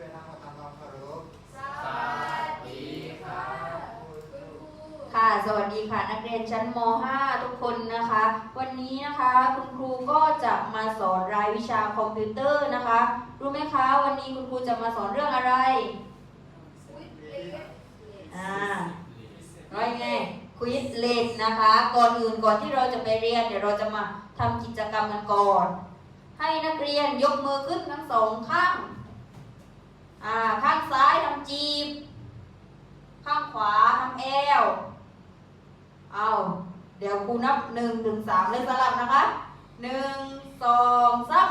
ด้วยนะครับทำความเคารพสวัสดีค่ะคุณครูค่ะ สวัสดีค่ะ นักเรียนชั้นม .5 ทุกคนนะคะ วันนี้นะคะคุณครูก็จะมาสอนรายวิชาคอมพิวเตอร์นะคะ รู้ไหมคะ วันนี้คุณครูจะมาสอนเรื่องอะไรวิทย์เลสอ่าร้อยไงควิสเลดนะคะ ก่อนอื่นก่อนที่เราจะไปเรียนเดี๋ยวเราจะมาทำกิจกรรมกันก่อน ให้นักเรียนยกมือขึ้นทั้งสองข้าง อ่าข้างซ้ายทำจีบ ข้างขวาทำแอลเอาเดี๋ยวครูนับหนึ่งถึงสามเลยสลับนะคะหนึ่งสองสาม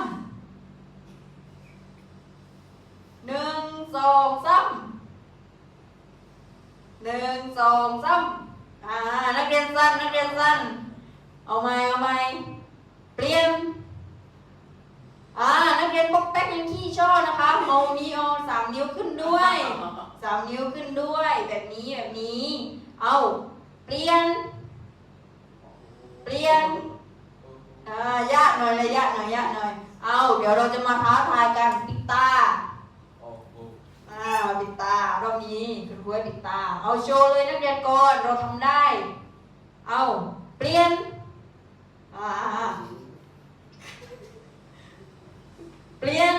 หนึ่งสองสามหนึ่งสองสามอ่านักเรียนสั้นนักเรียนสั้นเอาไหมเอาไหมเปลี่ยน อ่านักเรียนป๊อกแป๊กยังขี้ชอบนะคะเมานี้เอสามนิ้วขึ้นด้วยสามนิ้วขึ้นด้วย แบบนี้แบบนี้ เอาเปลี่ยน เปลี่ยนอ่ายากหน่อยเลยยากหน่อยยากหน่อย เอาเดี๋ยวเราจะมาท้าทายกันปิดตาอ่าปิดตารอบนี้คุณครูให้ปิดตา เอาโชว์เลยนักเรียนก่อนเราทำได้ เอาเปลี่ยนอ่า เปลี่ยน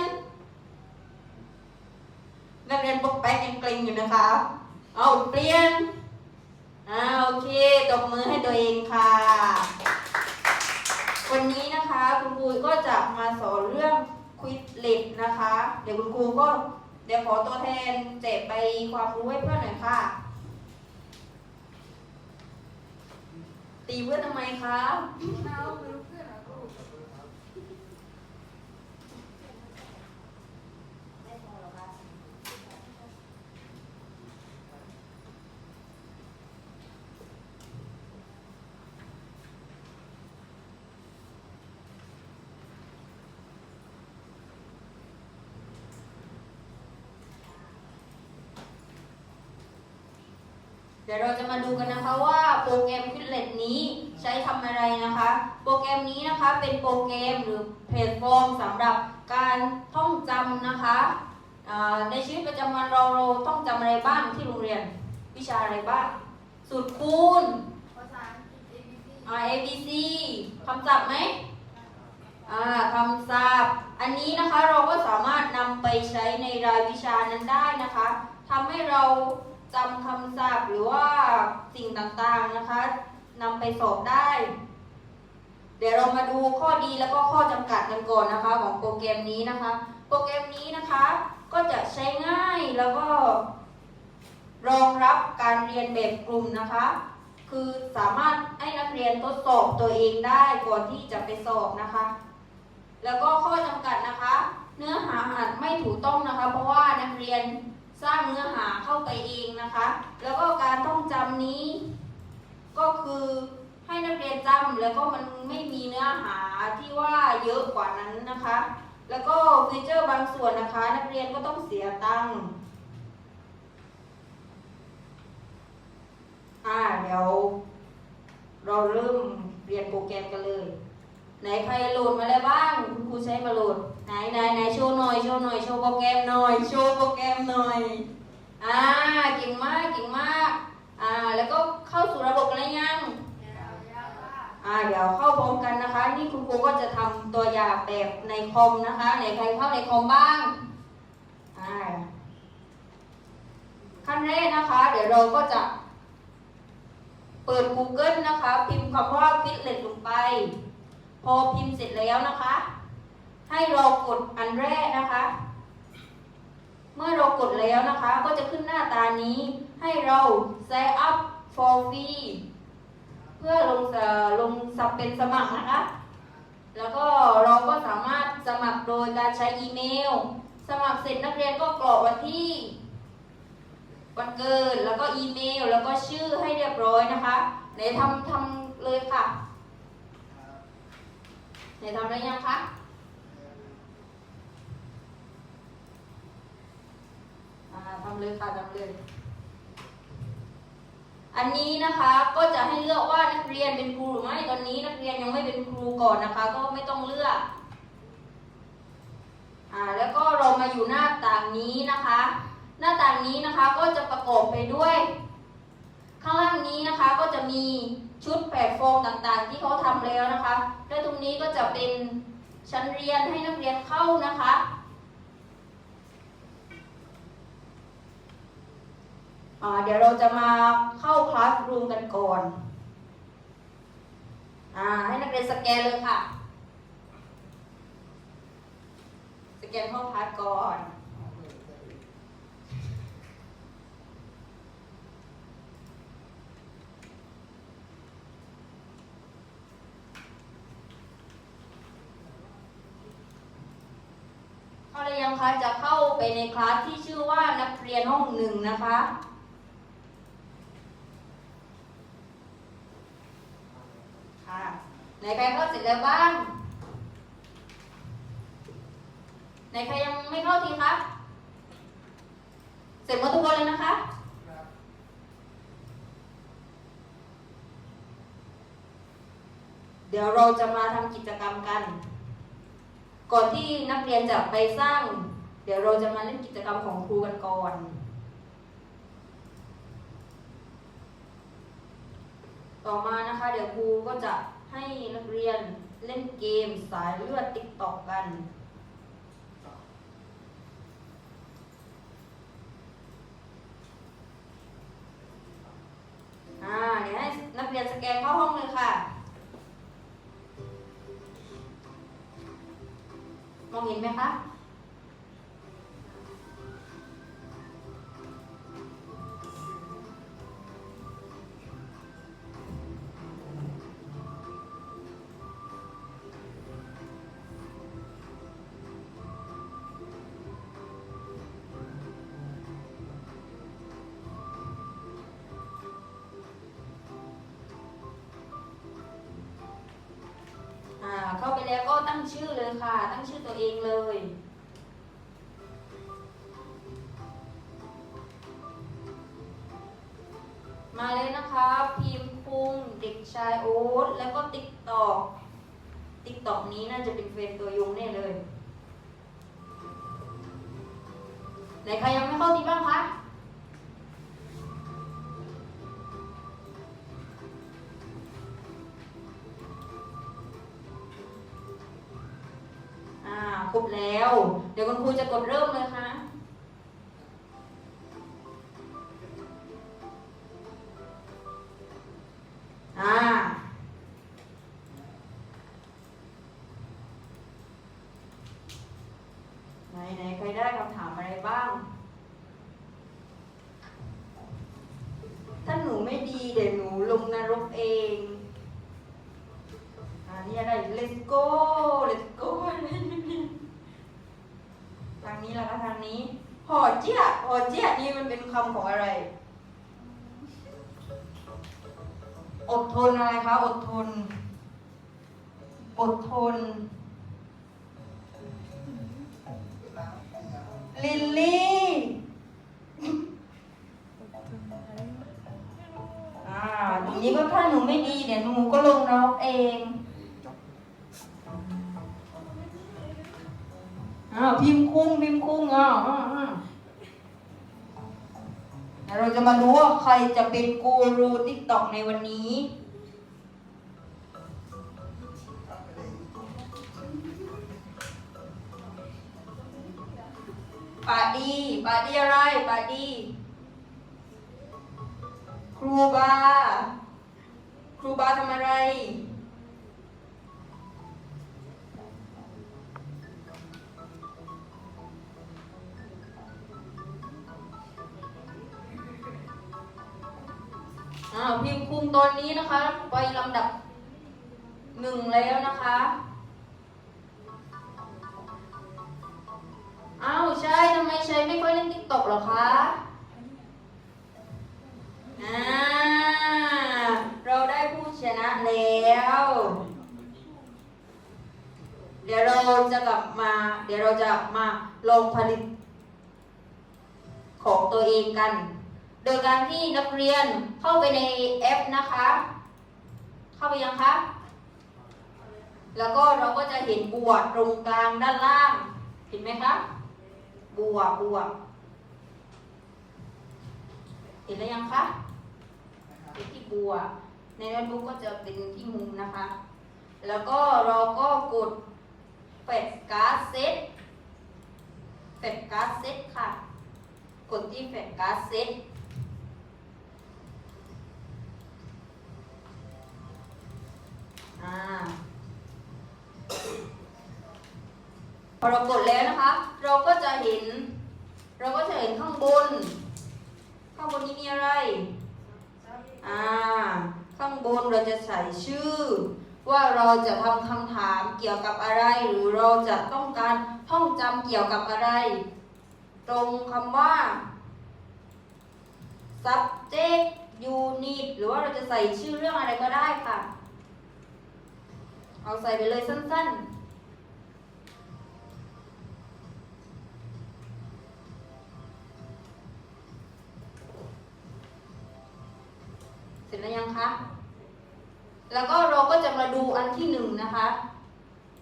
นักเรียนปกแป๊กยังเกรงอยู่นะคะ เอาเปลี่ยนอ่าโอเค ตบมือให้ตัวเองค่ะ วันนี้นะคะคุณครูก็จะมาสอนเรื่องควิดเล็นะคะ เดี๋ยวคุณครูก็เดี๋ยวขอตัวแทนแจกไปความรู้ให้เพื่อนหน่อยค่ะ ตีเพื่อนทำไมคะ เราไม่รู้เพื่อนเหรอครู เดี๋ยวเราจะมาดูกันนะคะว่าโปรแกรมควิดเล็นี้ใช้ทำอะไรนะคะ โปรแกรมนี้นะคะเป็นโปรแกรมหรือแพลตฟอร์มสำหรับการท่องจำนะคะอ่าในชีวิตประจำวันเราเราต้องจำอะไรบ้างที่โรงเรียน วิชาอะไรบ้าง สูตรคูณภาษาอังกฤษ ABC อ่า A B C คำศัพท์ไหมอ่าคำศัพท์ อันนี้นะคะเราก็สามารถนำไปใช้ในรายวิชานั้นได้นะคะทำให้เรา จำคำศัพท์หรือว่าสิ่งต่างๆนะคะนำไปสอบได้ เดี๋ยวเรามาดูข้อดีแล้วก็ข้อจำกัดกันก่อนนะคะ ของโปรแกรมนี้นะคะ โปรแกรมนี้นะคะก็จะใช้ง่ายแล้วก็ รองรับการเรียนแบบกลุ่มนะคะ คือสามารถให้นักเรียนทดสอบตัวเองได้ก่อนที่จะไปสอบนะคะ แล้วก็ข้อจำกัดนะคะ เนื้อหาอาจไม่ถูกต้องนะคะ เพราะว่านักเรียน สร้างเนื้อหาเข้าไปเองนะคะ แล้วก็การท่องจำนี้ ก็คือให้นักเรียนจำแล้วก็มันไม่มีเนื้อหาที่ว่าเยอะกว่านั้นนะคะ แล้วก็ฟีเจอร์บางส่วนนะคะ นักเรียนก็ต้องเสียตังค์อ่าเดี๋ยวเราเริ่มเรียนโปรแกรมกันเลย ไหนใครโหลดมาแล้วบ้างคุณครูใช้มาโหลดไหนไหนไหนโชว์หน่อยโชว์หน่อยโชว์โปรแกรมหน่อยโชว์โปรแกรมหน่อยอ่าเก่งมากเก่งมากอ่าแล้วก็เข้าสู่ระบบอะไรยังยาวๆว่าอ่าเดี๋ยวเข้าพร้อมกันนะคะ นี่คุณครูก็จะทำตัวอย่างแบบในคอมนะคะไหนใครเข้าในคอมบ้างอ่าขั้นแรกนะคะ เดี๋ยวเราก็จะเปิด Google นะคะ พิมพ์คำว่า Fitlet ลงไป พอพิมพ์เสร็จแล้วนะคะ ให้เรากดอันแรกนะคะ เมื่อเรากดแล้วนะคะ ก็จะขึ้นหน้าตานี้ ให้เรา sign up for free เพื่อลงลงสับเป็นสมัครนะคะ แล้วก็เราก็สามารถสมัครโดยการใช้อีเมล สมัครเสร็จนักเรียนก็กรอกวันที่วันเกิดแล้วก็อีเมล แล้วก็ชื่อให้เรียบร้อยนะคะไหนทำทำเลยค่ะ ไหนทำได้ยังคะทำเลยค่ะทำเลย อันนี้นะคะก็จะให้เลือกว่านักเรียนเป็นครูหรือไม่ตอนนี้นักเรียนยังไม่เป็นครูก่อนนะคะ ก็ไม่ต้องเลือกอ่าอ่าแล้วก็เรามาอยู่หน้าต่างนี้นะคะ หน้าต่างนี้นะคะก็จะประกอบไปด้วย ข้างล่างนี้นะคะก็จะมี ชุดแปดฟองต่างๆ ที่เขาทำแล้วนะคะ และตรงนี้ก็จะเป็นชั้นเรียนให้นักเรียนเข้านะคะ เดี๋ยวเราจะมาเข้าคลาสรูมกันก่อนอให้นักเรียนสแกนเลยค่ะ สแกนห้องพักก่อน เข้าหรือยังคะจะเข้าไปในคลาสที่ชื่อว่านักเรียนห้องหนึ่งนะคะ ค่ะไหนใครเข้าเสร็จแล้วบ้างไหนใครยังไม่เข้าทีคะ เสร็จหมดทุกคนเลยนะคะเดี๋ยวเราจะมาทำกิจกรรมกัน ก่อนที่นักเรียนจะไปสร้าง เดี๋ยวเราจะมาเล่นกิจกรรมของครูกันก่อนต่อมานะคะ เดี๋ยวครูก็จะให้นักเรียนเล่นเกมสายเลือดติ๊กตอกกันอ่าเดี๋ยวให้นักเรียนสแกนเข้าห้องเลยค่ะ ไหมคะ ตั้งชื่อเลยค่ะ ตั้งชื่อตัวเองเลย มาเลยนะคะ พิมพ์คุงเด็กชายโอ๊ตแล้วก็ติ๊กตอกติ๊กตอกนี้น่าจะเป็นเฟรนตัวยงแน่เลยไหนใครยังไม่เข้าทีบ้างคะ ครบแล้ว เดี๋ยวคุณครูจะกดเริ่มเลยค่ะอ่าไหนไหนใครได้คำถามอะไรบ้าง ลี่ อ่าตรงนี้ก็ถ้าหนูไม่ดีเดี๋ยวหนูก็ลงนรกเองอ้าวพิมพ์คุ้งพิมพ์คุ้งอ้าวอ้าวอ้าวเดี๋ยวเราจะมาดูว่าใครจะเป็นกูรูติ๊กต็อกในวันนี้ ปาดีปาดีอะไรปาดีครูบา ครูบาทำอะไร อ้าวพิมพ์คุมตอนนี้นะคะ ไปลำดับหนึ่งแล้วนะคะ ใช่ทำไมใช้ไม่ค่อยเล่นติ๊กต็อกหรอคะอ่าเราได้ผู้ชนะแล้ว เดี๋ยวเราจะกลับมา เดี๋ยวเราจะมาลงผลิต ของตัวเองกัน โดยการที่นักเรียนเข้าไปในแอปนะคะ เข้าไปยังคะแล้วก็เราก็จะเห็นบวดตรงกลางด้านล่าง เห็นไหมคะ บวกบวกเห็นแล้วยังคะเป็นที่บวกในโน้ตบุ๊กก็จะเป็นที่มุมนะคะ แล้วก็เราก็กดแฟลชการ์ดเซตแฟลชการ์ดเซตค่ะ กดที่แฟลชการ์ดเซตอ่า พอเรากดแล้วนะคะ เราก็จะเห็น เราก็จะเห็นข้างบน ข้างบนนี้มีอะไรอ่าข้างบนเราจะใส่ชื่อ ว่าเราจะทำคำถามเกี่ยวกับอะไร หรือเราจะต้องการท่องจำเกี่ยวกับอะไร ตรงคำว่า subject unit หรือว่าเราจะใส่ชื่อเรื่องอะไรก็ได้ค่ะ เอาใส่ไปเลยสั้นๆ เสร็จแล้วยังคะ แล้วก็เราก็จะมาดูอันที่หนึ่งนะคะ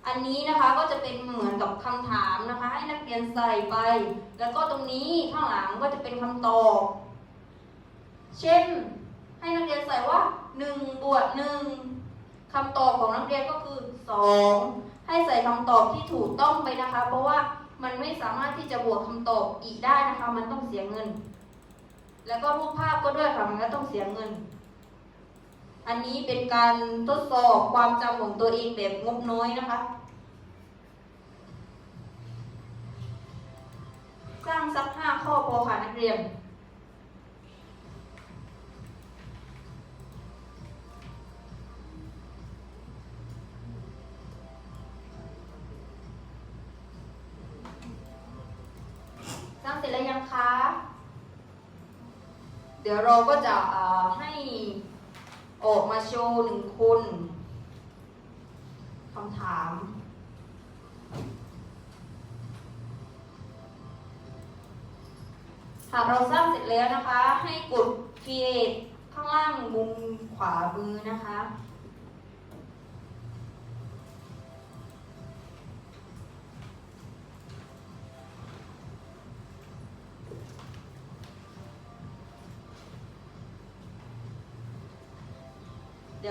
อันนี้นะคะก็จะเป็นเหมือนกับคำถามนะคะ ให้นักเรียนใส่ไป แล้วก็ตรงนี้ข้างหลังก็จะเป็นคำตอบ เช่น ให้นักเรียนใส่ว่า1บวก1คำตอบของนักเรียนก็คือ 2 ให้ใส่คำตอบที่ถูกต้องไปนะคะ เพราะว่ามันไม่สามารถที่จะบวกคำตอบอีกได้นะคะ มันต้องเสียเงิน แล้วก็รูปภาพก็ด้วยค่ะ มันก็ต้องเสียเงิน อันนี้เป็นการทดสอบความจำของตัวเองแบบงบน้อยนะคะ สร้างสักห้าข้อพอค่ะนักเรียนสร้างเสร็จแล้วยังคะ เดี๋ยวเราก็จะ ออกมาโชว์หนึ่งคนคำถาม หากเราสร้างเสร็จแล้วนะคะ ให้กด create ข้างล่างมุมขวามือนะคะ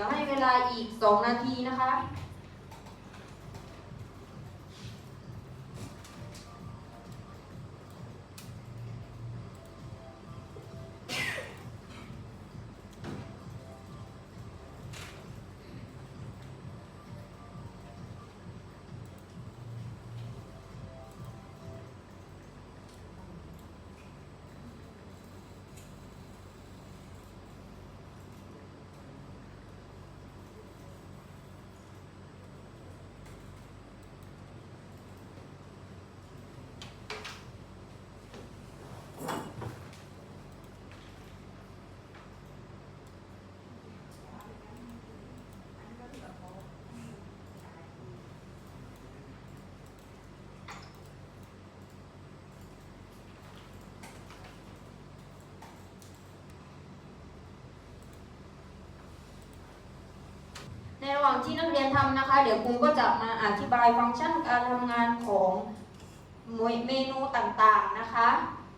ดี๋ยวให้เวลาอีก 2 นาทีนะคะ ในระหว่าที่นักเรียนทำนะคะ เดี๋ยวครูก็จะมาอธิบายฟังก์ชันการทำงานของเมนูต่างๆนะคะ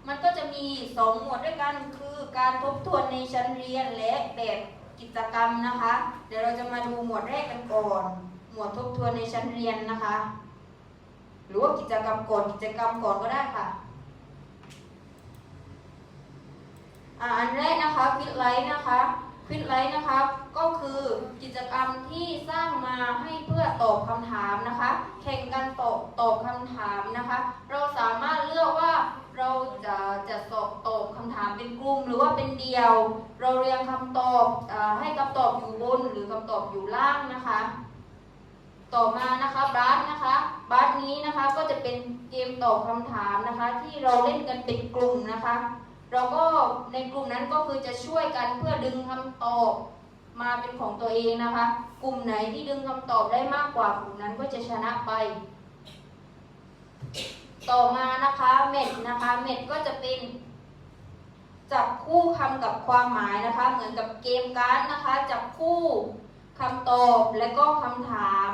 มันก็จะมี 2 หมวดด้วยกันคือการทบทวนในชั้นเรียนและแบบกิจกรรมนะคะ เดี๋ยวเราจะมาดูหมวดแรกกันก่อน หมวดทบทวนในชั้นเรียนนะคะ หรือว่ากิจกรรมก่อนกิจกรรมก่อนก็ได้ค่ะอ่าอันแรกนะคะฟิตไลท์นะคะ ฟิตไลท์นะคะก็คือกิจกรรมที่สร้างมาให้เพื่อตอบคำถามนะคะ แข่งกันตอบตอบคำถามนะคะ เราสามารถเลือกว่าเราจะจะสอบตอบคำถามเป็นกลุ่มหรือว่าเป็นเดียว เราเรียงคำตอบอให้คำตอบอยู่บนหรือคำตอบอยู่ล่างนะคะ ต่อมานะคะบาสนะคะบาสนี้นะคะก็จะเป็นเกมตอบคำถามนะคะ ที่เราเล่นกันเป็นกลุ่มนะคะ เราก็ในกลุ่มนั้นก็คือจะช่วยกันเพื่อดึงคำตอบมาเป็นของตัวเองนะคะ กลุ่มไหนที่ดึงคำตอบได้มากกว่ากลุ่มนั้นก็จะชนะไป ต่อมานะคะเม็ดนะคะเม็ดก็จะเป็นจับคู่คำกับความหมายนะคะ เหมือนกับเกมการ์ดนะคะ จับคู่คำตอบและก็คำถาม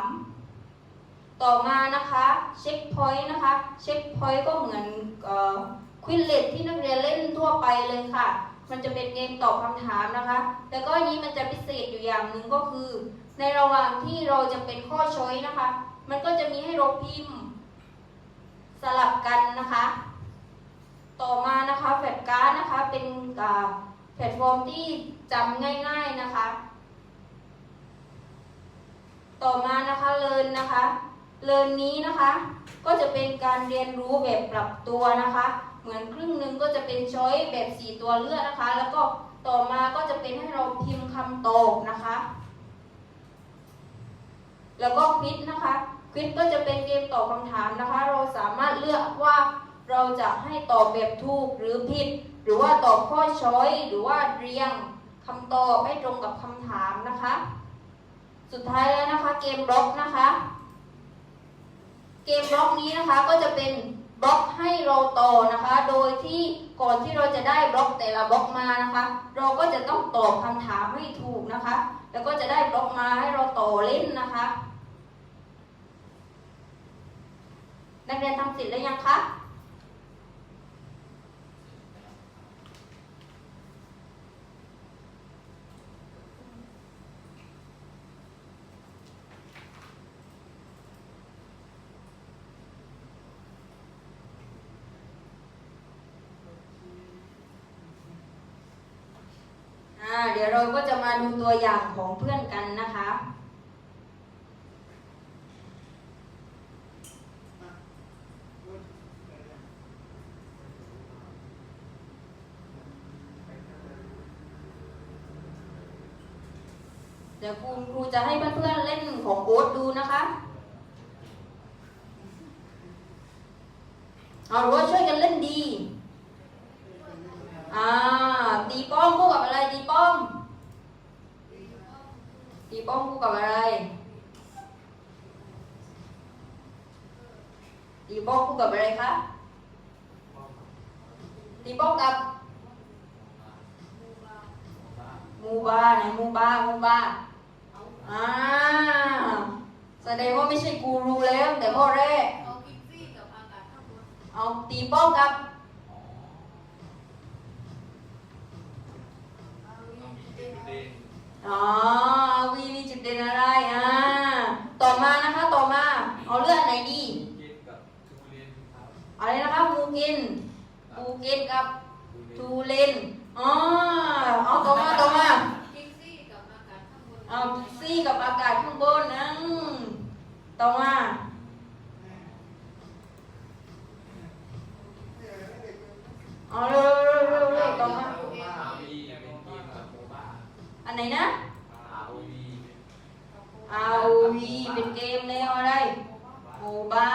ต่อมานะคะเช็คพอยต์นะคะเช็คพอยต์ก็เหมือนควินเลตที่นักเรียนเล่น เลยค่ะ มันจะเป็นเกมตอบคำถามนะคะ แล้วก็อันนี้มันจะพิเศษอยู่อย่างหนึ่งก็คือ ในระหว่างที่เราจะเป็นข้อช้อยนะคะ มันก็จะมีให้เราพิมพ์ สลับกันนะคะ ต่อมานะคะแฟลชการ์ดนะคะเป็นแพลตฟอร์มที่จำง่ายๆนะคะ ต่อมานะคะเลินนะคะเลินนี้นะคะ ก็จะเป็นการเรียนรู้แบบปรับตัวนะคะ เหมือนครึ่งหนึ่งก็จะเป็นช้อยแบบ 4 ตัวเลือกนะคะ แล้วก็ต่อมาก็จะเป็นให้เราพิมพ์คำตอบนะคะ แล้วก็ควิดนะคะควิดก็จะเป็นเกมตอบคำถามนะคะ เราสามารถเลือกว่าเราจะให้ตอบแบบถูกหรือผิด หรือว่าตอบข้อช้อยหรือว่าเรียงคำตอบให้ตรงกับคำถามนะคะ สุดท้ายแล้วนะคะเกมบล็อกนะคะ เกมบล็อกนี้นะคะก็จะเป็น บล็อกให้เราต่อนะคะ โดยที่ก่อนที่เราจะได้บล็อกแต่ละบล็อกมานะคะ เราก็จะต้องตอบคำถามให้ถูกนะคะ แล้วก็จะได้บล็อกมาให้เราต่อเล่นนะคะ นักเรียนทำเสร็จแล้วยังคะ อ่า เดี๋ยวเราก็จะมาดูตัวอย่างของเพื่อนกันนะคะ เดี๋ยวครูครูจะให้เพื่อนๆเล่นของโอ๊ตดูนะคะเอาหรือว่าช่วยกันเล่นดี อ่า ตีป้อมคู่กับอะไร ตีป้อม ตี ป้อมคู่กับอะไรตีป้อมคู่กับอะไรคะตีป้อมกับมูบาไหนมูบามูบาอ่าแสดงว่าไม่ใช่กูรูแล้วแต่ข้อแรกเอากิฟฟี่กับอากาศข้างบนเอาตีป้อมกับ เอาวินเดน อ๋อวีมีจุดเด่นอะไรอ่าต่อมานะคะต่อมา เอาเลือดไหนดีกินกับทุเรียนครับอะไรนะคะมูกินปูกินกับทูเลนอ๋อเอาต่อมาต่อมากิฟฟี่กับอากาศข้างบนเอากิกซี่กับอากาศข้างบนนะอืมต่อมาเอาเร็ว ไหนนะอาวี ROV เป็นเกมแนวอะไรโมบ้า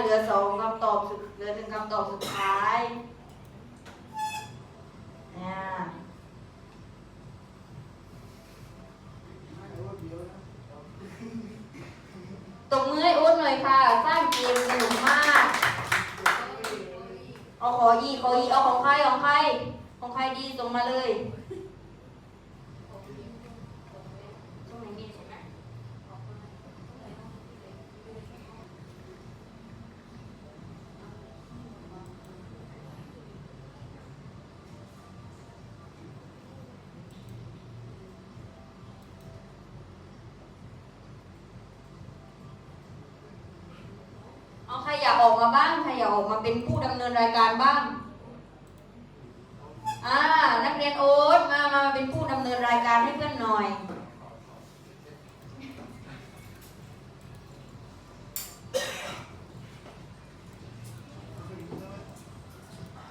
เหลือสองคำตอบสุดเหลือหนึ่งคำตอบสุดท้ายอ่าตบมือให้โอ๊ตหน่อยค่ะ สร้างเกมสนุกมาก เอาขออีขออีเอาของใครของใคร ของใครดีส่งมาเลย อาใครอยากออกมาบ้างใครอยากออกมาเป็นผู้ดำเนินรายการบ้างอ่านักเรียนโอ๊ตมามาเป็นผู้ดำเนินรายการให้เพื่อนหน่อย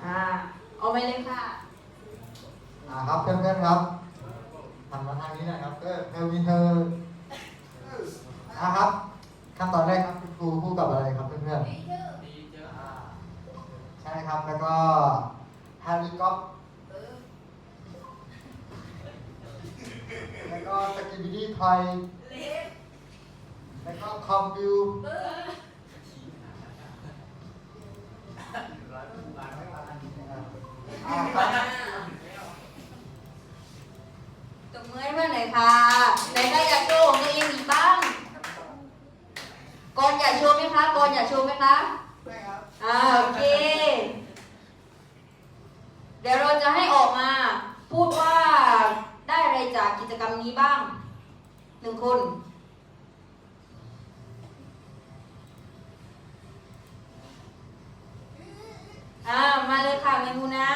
อ่าเอาไปเลยค่ะอ่าครับเพื่อนๆครับหันมาทางนี้หนะครับก็เธอวินเธอนะครับ ขั้นตอนแรกครับคุณครูพูดกับอะไรครับเพื่อนเยอะดีเจอๆอ่าใช่ครับแล้วก็ฮาริก็แล้วก็สกิบิดี้ทอยเล็กแล้วก็คอมบิวเบอร์อ่าครับตบมือให้เพื่อนหน่อยค่ะไหนใครอยาก กรใหญ่โชว์ไหมคะกรใหญ่โชว์ไหมคะไม่ครับอ่าโอเค เดี๋ยวเราจะให้ออกมา พูดว่าได้อะไรจากกิจกรรมนี้บ้างหนึ่งคนอ่ามาเลยค่ะเมนูนะ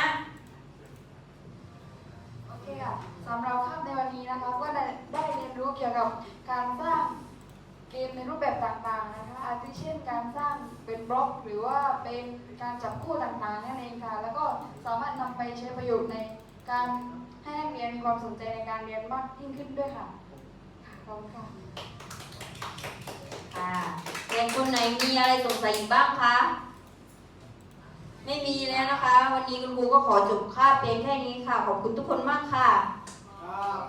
โอเคค่ะสำหรับคาำในวันนี้นะคะก็ได้ได้เรียนรู้เกี่ยวกับการส เกมในรูปแบบต่างๆนะคะอาทิเช่นการสร้างเป็นบล็อก หรือว่าเป็นการจับคู่ต่างๆนั่นเองค่ะ แล้วก็สามารถนำไปใช้ประโยชน์ในการให้นักเรียนมีความสนใจในการเรียนมากยิ่งขึ้นด้วยค่ะค่ะขอบคุณค่ะอ่าเด็กคนไหนมีอะไรสงสัยอีกบ้างคะ ไม่มีแล้วนะคะ วันนี้คุณครูก็ขอจบคาบเพียงแค่นี้ค่ะ ขอบคุณทุกคนมากค่ะครับ